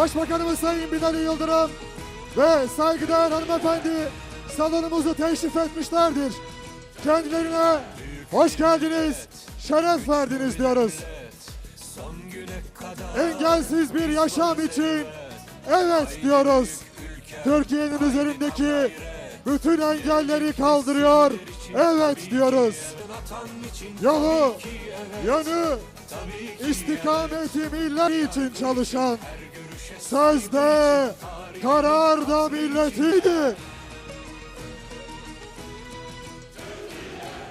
Başbakanımız Sayın Binali Yıldırım ve saygıdeğer hanımefendi salonumuzu teşrif etmişlerdir. Kendilerine hoş geldiniz, şeref verdiniz diyoruz. Engelsiz bir yaşam için evet diyoruz. Türkiye'nin üzerindeki bütün engelleri kaldırıyor. Evet diyoruz. Yolu, yönü, istikameti millet için çalışan, sözde, kararda milletiydi.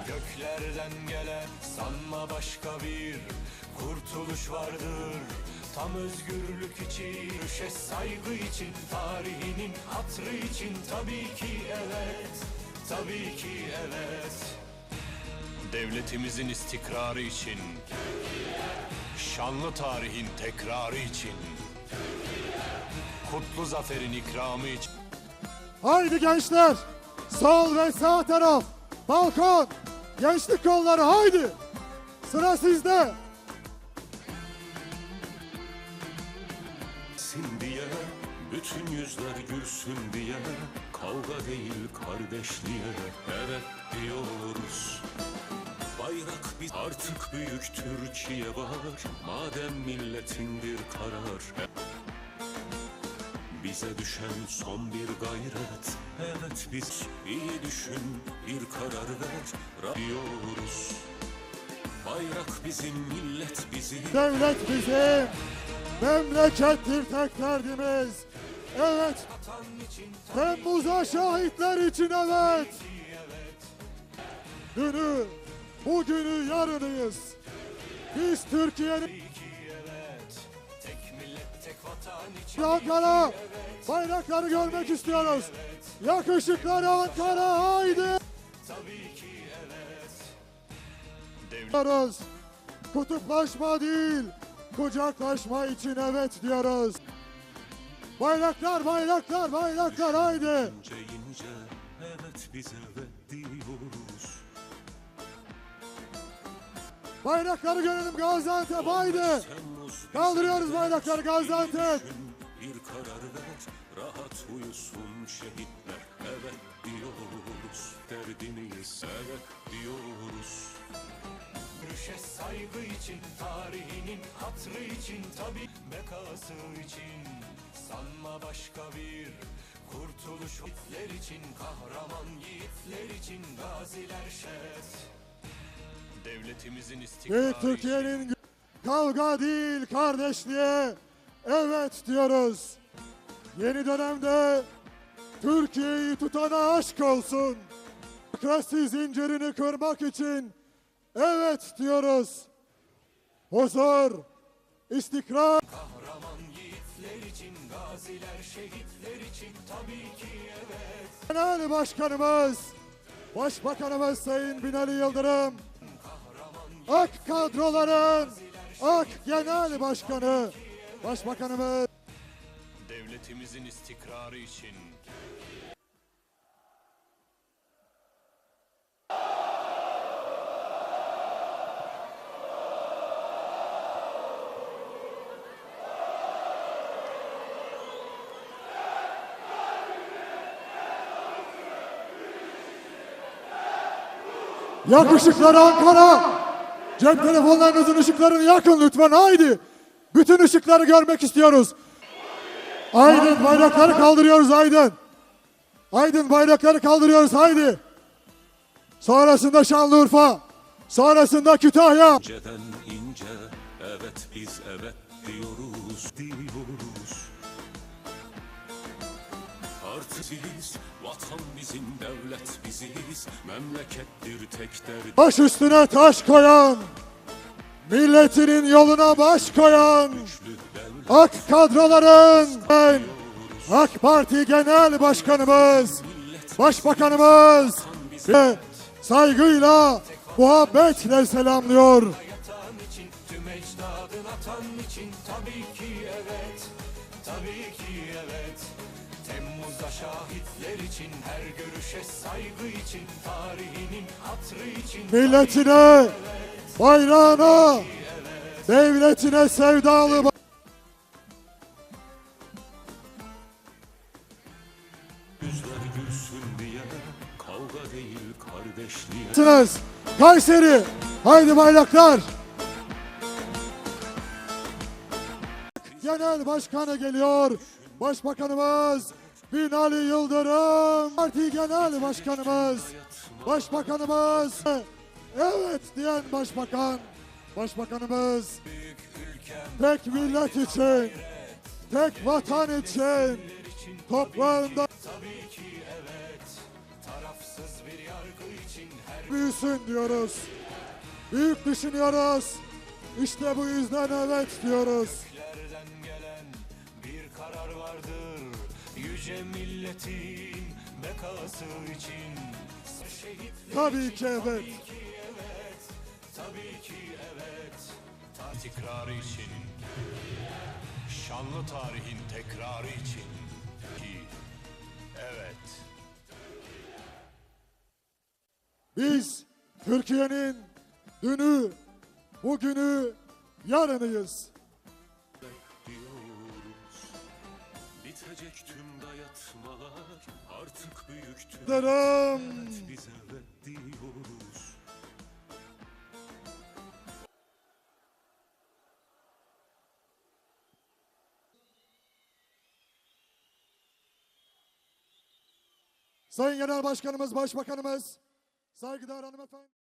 Göklerden gelen sanma başka bir kurtuluş vardır. Tam özgürlük için, düşe saygı için, tarihinin hatrı için tabii ki evet, tabii ki evet. Devletimizin istikrarı için, şanlı tarihin tekrarı için, kutlu zaferin ikramı için. Haydi gençler. Sol ve sağ taraf. Balkon. Gençlik kolları haydi. Sıra sizde. Sin diye bütün yüzler gülsün diye kavga değil kardeşliğe evet diyoruz. Bayrak biz artık büyük Türkiye var madem milletindir karar. Bize düşen son bir gayret Evet biz iyi düşün bir karar ver Ra- diyoruz Bayrak bizim millet bizim Devlet bizim. Memlekettir tek derdimiz. Evet. Temmuz'a şahitler için evet. Dünü, bugünü, yarınıyız. Biz Türkiye'nin Ankara bayrakları görmek istiyoruz. Yakışıkları Ankara haydi. diyoruz. Kutuplaşma değil, kucaklaşma için evet diyoruz. Bayraklar, bayraklar, bayraklar haydi. İnce ince evet biz evet diyoruz Bayrakları görelim Gaziantep haydi. Kaldırıyoruz bayrakları Gaziantep. bir karar ver Rahat uyusun şehitler evet diyoruz Derdiniz evet diyoruz Görüşe saygı için, tarihinin hatrı için, tabi bekası için. Sanma başka bir kurtuluş Hitler için, kahraman yiğitler için, gaziler şet. Devletimizin istikrarı Büyük Türkiye'nin kavga değil kardeşliğe evet diyoruz. Yeni dönemde Türkiye'yi tutana aşk olsun. Demokrasi zincirini kırmak için evet diyoruz. Huzur, istikrar, kahraman yiğitler için, gaziler şehitler için, tabii ki evet. Genel Başkanımız, Başbakanımız Sayın Binali Yıldırım, AK kadroların AK Genel Başkanı, Başbakanımız Devletimizin istikrarı için Yakışıkları Ankara. Cep telefonlarınızın ışıklarını yakın lütfen haydi. Bütün ışıkları görmek istiyoruz. Aydın bayrakları kaldırıyoruz Aydın. Aydın bayrakları kaldırıyoruz haydi. Sonrasında Şanlıurfa. Sonrasında Kütahya. İnceden ince evet biz evet diyoruz diyoruz Artık siz vatan bizim devlet biziz memlekettir tek derdi Baş üstüne taş koyan. Milletinin yoluna baş koyan. AK kadroların ben AK Parti Genel Başkanımız, Başbakanımız ve saygıyla, muhabbetle selamlıyor. Ecdadın atan için tabii ki evet, tabii ki evet. Temmuz'da şahitler için her görüşe saygı için tarihinin hatrı için Milletine, bayrağına, devletine sevdalı Yüzler gülsün diye kavga değil kardeşliğe Kayseri, haydi bayraklar. Genel Başkanı geliyor. Başbakanımız Binali Yıldırım. Parti Genel Başkanımız. Başbakanımız. Evet diyen başbakan. Başbakanımız. Tek millet için. Tek vatan için. Toprağında büyüsün diyoruz. Büyük düşünüyoruz. İşte bu yüzden evet diyoruz. Milletin bekası için. Şehit Tabii ki evet. tabii ki evet. Ta tekrarı için. Şanlı tarihin tekrarı için. Ki evet. Biz Türkiye'nin dünü, bugünü, yarınıyız. Bitecek tüm dayatmalar artık büyüktür Derim. Biz evet diyoruz Sayın Genel Başkanımız, Başbakanımız, saygıdeğer hanımefendi.